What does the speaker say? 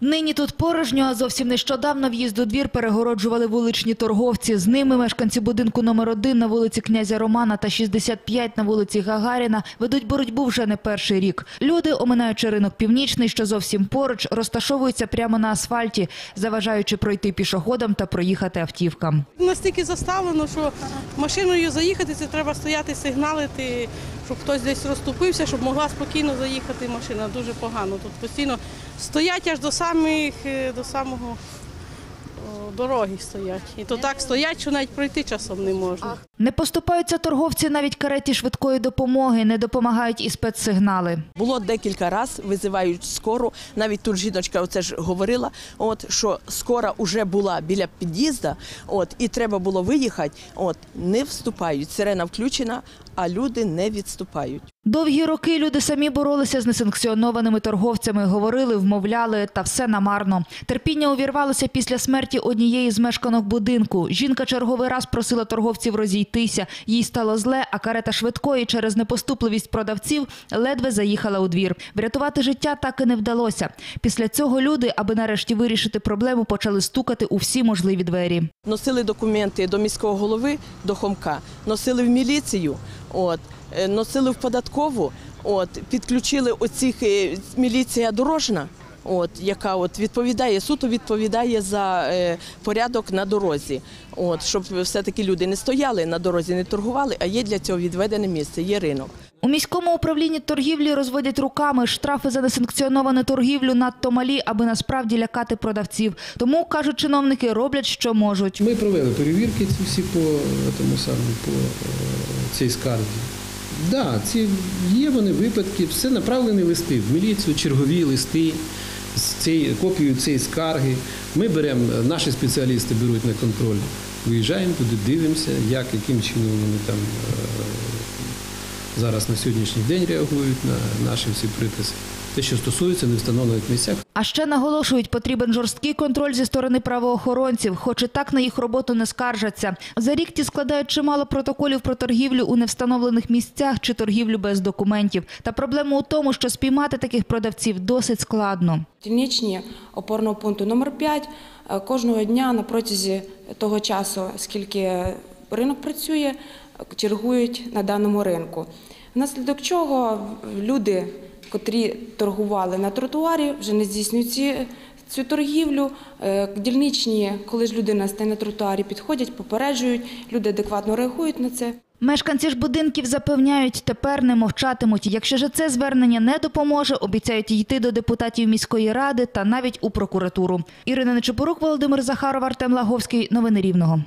Нині тут порожньо, а зовсім нещодавно в'їзд у двір перегороджували вуличні торговці. З ними мешканці будинку номер 1 на вулиці князя Романа та 65 на вулиці Гагаріна ведуть боротьбу вже не перший рік. Люди, оминаючи ринок північний, що зовсім поруч, розташовуються прямо на асфальті, заважаючи пройти пішоходам та проїхати автівкам. Настільки заставлено, що машиною заїхати, це треба стояти, сигналити, щоб хтось десь розступився, щоб могла спокійно заїхати машина. Дуже погано. Тут постійно стоять аж до самих е, до самого дороги стоять. І то так стоять, що навіть пройти часом не можна. Не поступаються торговці навіть кареті швидкої допомоги, не допомагають і спецсигнали. Було декілька разів, визивають скору. Навіть тут жіночка оце ж говорила, от, що скора вже була біля під'їзду, от, і треба було виїхати, от, не вступають. Сирена включена, а люди не відступають. Довгі роки люди самі боролися з несанкціонованими торговцями, говорили, вмовляли, та все намарно. Терпіння увірвалося після смерті однієї з мешканок будинку. Жінка черговий раз просила торговців розійтися. Їй стало зле, а карета швидкої через непоступливість продавців ледве заїхала у двір. Врятувати життя так і не вдалося. Після цього люди, аби нарешті вирішити проблему, почали стукати у всі можливі двері. Носили документи до міського голови, до Хомка, носили в міліцію, от, е, носили в податкову, от, підключили оцих е, міліція дорожна, от, яка от відповідає, суто відповідає за е, порядок на дорозі. От, щоб все-таки люди не стояли на дорозі, не торгували, а є для цього відведене місце, є ринок. У міському управлінні торгівлі розводять руками. Штрафи за несанкціоновану торгівлю надто малі, аби насправді лякати продавців. Тому, кажуть чиновники, роблять, що можуть. Ми провели перевірки ці всі по тому самому по е, цій скарзі. Да, ці є вони випадки, все направлені листи в міліцію, чергові листи з цією копією цієї скарги. Ми беремо, наші спеціалісти беруть на контроль, виїжджаємо туди, дивимося, як, яким чином вони там е, зараз на сьогоднішній день реагують на наші всі приписи. Те, що стосується невстановлених місцях, А ще наголошують, потрібен жорсткий контроль зі сторони правоохоронців, хоч і так на їх роботу не скаржаться. За рік ті складають чимало протоколів про торгівлю у невстановлених місцях чи торгівлю без документів. Та проблема у тому, що спіймати таких продавців досить складно. Дільничні опорного пункту номер 5 е, кожного дня на протязі того часу, скільки ринок працює, чергують на даному ринку. Внаслідок чого люди, котрі торгували на тротуарі, вже не здійснюють ці, цю торгівлю. Е, Дільничні, коли ж людина стає на тротуарі, підходять, попереджують, люди адекватно реагують на це. Мешканці ж будинків запевняють, тепер не мовчатимуть. Якщо ж це звернення не допоможе, обіцяють йти до депутатів міської ради та навіть у прокуратуру. Ірина Нечепорук, Володимир Захаров, Артем Лаговський. Новини Рівного.